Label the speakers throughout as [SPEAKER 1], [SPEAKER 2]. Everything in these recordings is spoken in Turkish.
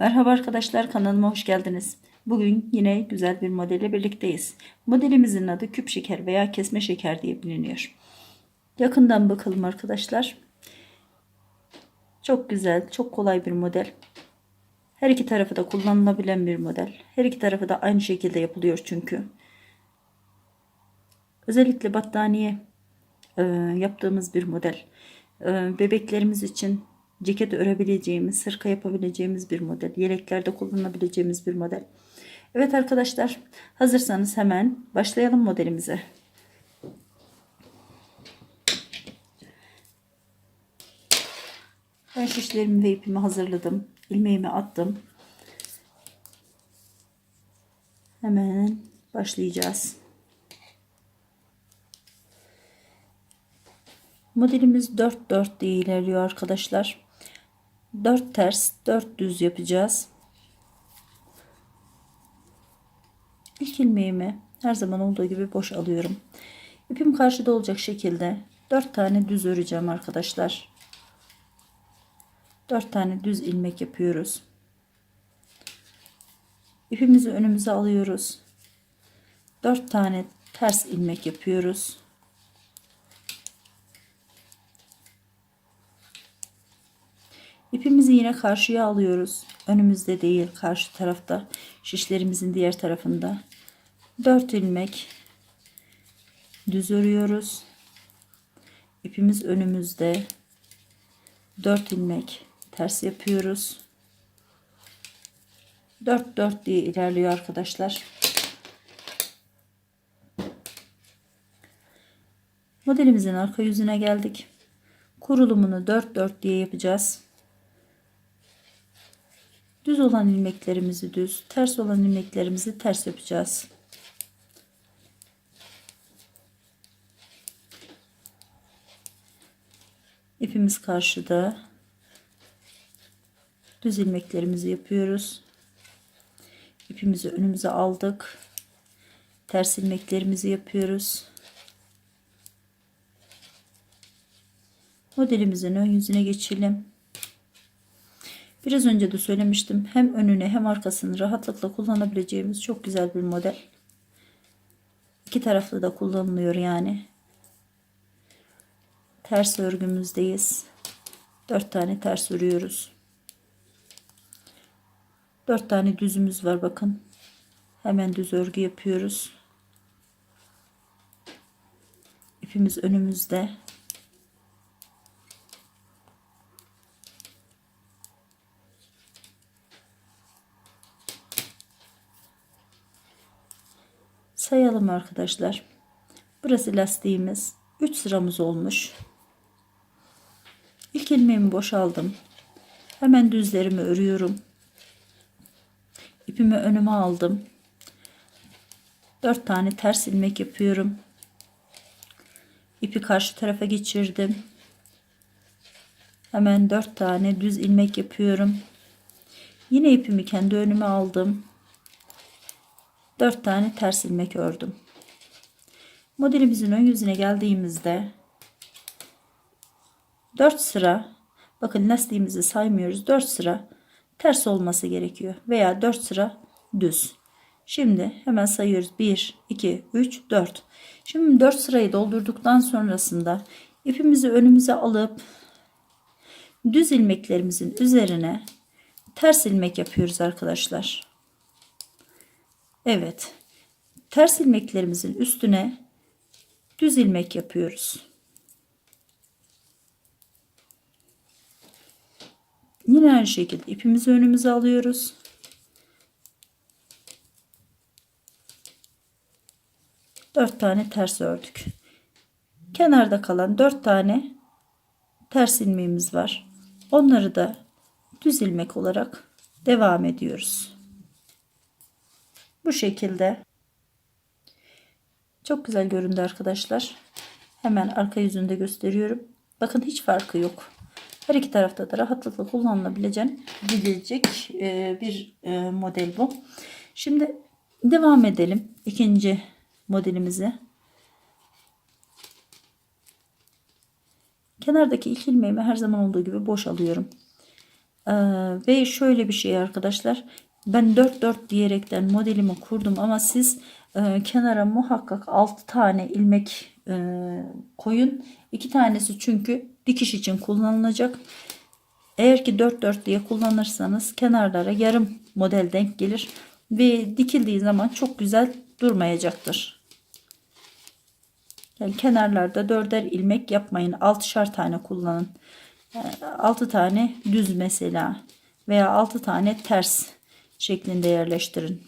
[SPEAKER 1] Merhaba arkadaşlar kanalıma hoş geldiniz. Bugün yine güzel bir modelle birlikteyiz. Modelimizin adı küp şeker veya kesme şeker diye biliniyor. Yakından bakalım arkadaşlar. Çok güzel, çok kolay bir model. Her iki tarafı da kullanılabilen bir model. Her iki tarafı da aynı şekilde yapılıyor çünkü. Özellikle battaniye yaptığımız bir model. Bebeklerimiz için ceket örebileceğimiz, sırka yapabileceğimiz bir model. Yeleklerde kullanabileceğimiz bir model. Evet arkadaşlar hazırsanız hemen başlayalım modelimize. Ben şişlerimi ve ipimi hazırladım. İlmeğimi attım. Hemen başlayacağız. Modelimiz 4 4 diye ilerliyor arkadaşlar. 4 ters, 4 düz yapacağız. İlk ilmeğimi her zaman olduğu gibi boş alıyorum. İpim karşıda olacak şekilde 4 tane düz öreceğim arkadaşlar. 4 tane düz ilmek yapıyoruz. İpimizi önümüze alıyoruz. 4 tane ters ilmek yapıyoruz. İpimizi yine karşıya alıyoruz. Önümüzde değil, karşı tarafta. Şişlerimizin diğer tarafında. 4 ilmek düz örüyoruz. İpimiz önümüzde. 4 ilmek ters yapıyoruz. 4 4 diye ilerliyor arkadaşlar. Modelimizin arka yüzüne geldik. Kurulumunu 4 4 diye yapacağız. Düz olan ilmeklerimizi düz, ters olan ilmeklerimizi ters yapacağız. İpimiz karşıda. Düz ilmeklerimizi yapıyoruz. İpimizi önümüze aldık. Ters ilmeklerimizi yapıyoruz. Modelimizin ön yüzüne geçelim. Biraz önce de söylemiştim. Hem önüne hem arkasını rahatlıkla kullanabileceğimiz çok güzel bir model. İki taraflı da kullanılıyor yani. Ters örgümüzdeyiz. Dört tane ters örüyoruz. Dört tane düzümüz var bakın. Hemen düz örgü yapıyoruz. İpimiz önümüzde. Sayalım arkadaşlar. Burası lastiğimiz. 3 sıramız olmuş. İlk ilmeğimi boşaldım. Hemen düzlerimi örüyorum. İpimi önüme aldım. 4 tane ters ilmek yapıyorum. İpi karşı tarafa geçirdim. Hemen 4 tane düz ilmek yapıyorum. Yine ipimi kendi önüme aldım. 4 tane ters ilmek ördüm. Modelimizin ön yüzüne geldiğimizde 4 sıra bakın lastiğimizi saymıyoruz. 4 sıra ters olması gerekiyor veya 4 sıra düz. Şimdi hemen sayıyoruz. 1 2 3 4. Şimdi 4 sırayı doldurduktan sonrasında ipimizi önümüze alıp düz ilmeklerimizin üzerine ters ilmek yapıyoruz arkadaşlar. Evet. Ters ilmeklerimizin üstüne düz ilmek yapıyoruz. Yine aynı şekilde ipimizi önümüze alıyoruz. Dört tane ters ördük. Kenarda kalan dört tane ters ilmeğimiz var. Onları da düz ilmek olarak devam ediyoruz. Bu şekilde. Çok güzel göründü arkadaşlar. Hemen arka yüzünde gösteriyorum. Bakın hiç farkı yok. Her iki tarafta da rahatlıkla kullanılabilecek e, bir e, model bu. Şimdi devam edelim. ikinci modelimize. Kenardaki ilk ilmeğimi her zaman olduğu gibi boş alıyorum. Ee, ve şöyle bir şey arkadaşlar. Ben 4 4 diyerekten modelimi kurdum ama siz e, kenara muhakkak 6 tane ilmek e, koyun. 2 tanesi çünkü dikiş için kullanılacak. Eğer ki 4 4 diye kullanırsanız kenarlara yarım model denk gelir ve dikildiği zaman çok güzel durmayacaktır. Yani kenarlarda dörder ilmek yapmayın. 6'şar tane kullanın. 6 tane düz mesela veya 6 tane ters şeklinde yerleştirin.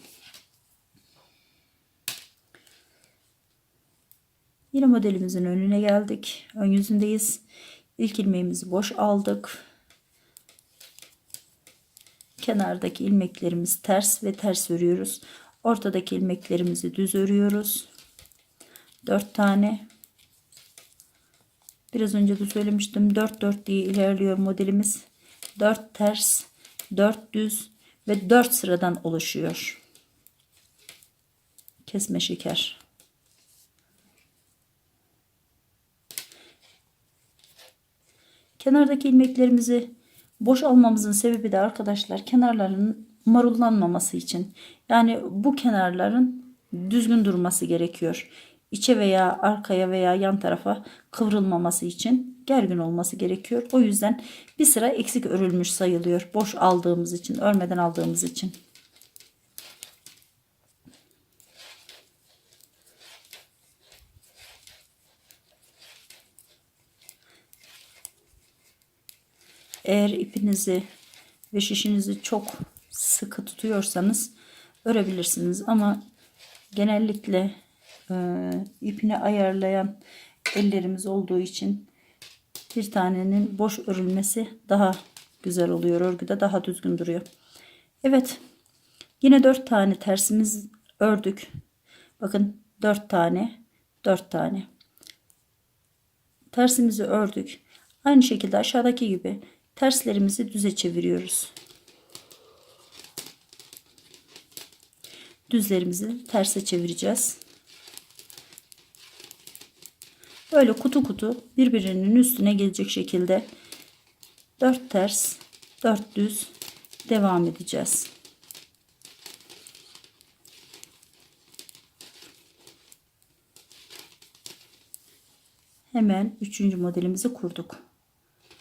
[SPEAKER 1] Yine modelimizin önüne geldik. Ön yüzündeyiz. İlk ilmeğimizi boş aldık. Kenardaki ilmeklerimiz ters ve ters örüyoruz. Ortadaki ilmeklerimizi düz örüyoruz. 4 tane. Biraz önce de söylemiştim. 4 4 diye ilerliyor modelimiz. 4 ters, 4 düz ve 4 sıradan oluşuyor. Kesme şeker. Kenardaki ilmeklerimizi boş almamızın sebebi de arkadaşlar kenarların marullanmaması için. Yani bu kenarların düzgün durması gerekiyor. İçe veya arkaya veya yan tarafa kıvrılmaması için gergin olması gerekiyor. O yüzden bir sıra eksik örülmüş sayılıyor. Boş aldığımız için, örmeden aldığımız için. Eğer ipinizi ve şişinizi çok sıkı tutuyorsanız örebilirsiniz ama genellikle e, ipini ayarlayan ellerimiz olduğu için bir tanenin boş örülmesi daha güzel oluyor. Örgüde daha düzgün duruyor. Evet. Yine dört tane tersimiz ördük. Bakın dört tane, dört tane. Tersimizi ördük. Aynı şekilde aşağıdaki gibi terslerimizi düze çeviriyoruz. Düzlerimizi terse çevireceğiz. Böyle kutu kutu birbirinin üstüne gelecek şekilde 4 ters 4 düz devam edeceğiz. Hemen üçüncü modelimizi kurduk.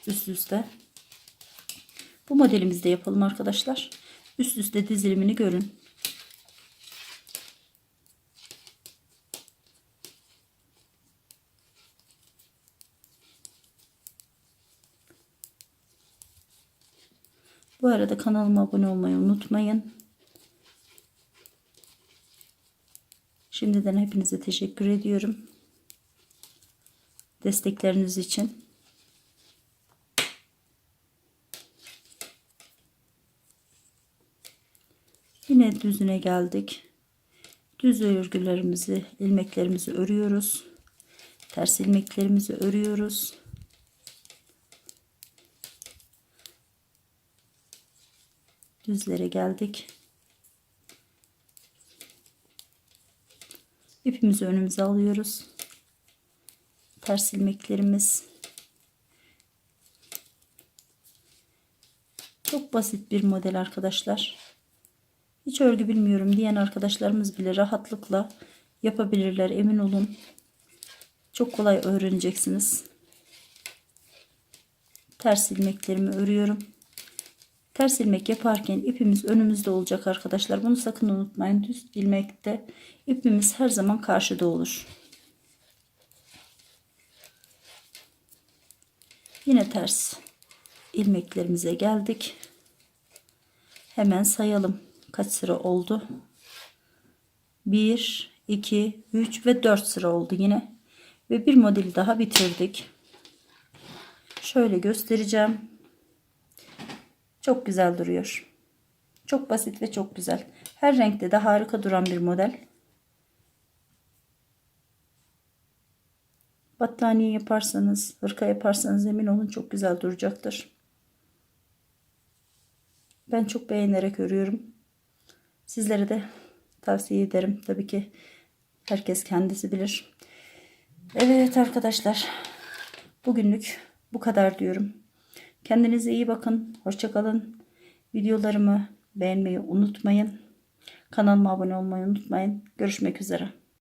[SPEAKER 1] Üst üste. Bu modelimizi de yapalım arkadaşlar. Üst üste dizilimini görün. Bu arada kanalıma abone olmayı unutmayın. Şimdiden hepinize teşekkür ediyorum. Destekleriniz için. Yine düzüne geldik. Düz örgülerimizi, ilmeklerimizi örüyoruz. Ters ilmeklerimizi örüyoruz. Düzlere geldik. İpimizi önümüze alıyoruz. Ters ilmeklerimiz. Çok basit bir model arkadaşlar. Hiç örgü bilmiyorum diyen arkadaşlarımız bile rahatlıkla yapabilirler emin olun. Çok kolay öğreneceksiniz. Ters ilmeklerimi örüyorum. Ters ilmek yaparken ipimiz önümüzde olacak arkadaşlar. Bunu sakın unutmayın. Düz ilmekte ipimiz her zaman karşıda olur. Yine ters ilmeklerimize geldik. Hemen sayalım. Kaç sıra oldu? 1, 2, 3 ve 4 sıra oldu yine. Ve bir modeli daha bitirdik. Şöyle göstereceğim. Çok güzel duruyor. Çok basit ve çok güzel. Her renkte de harika duran bir model. Battaniye yaparsanız, hırka yaparsanız emin olun çok güzel duracaktır. Ben çok beğenerek örüyorum. Sizlere de tavsiye ederim. Tabii ki herkes kendisi bilir. Evet arkadaşlar. Bugünlük bu kadar diyorum. Kendinize iyi bakın. Hoşçakalın. Videolarımı beğenmeyi unutmayın. Kanalıma abone olmayı unutmayın. Görüşmek üzere.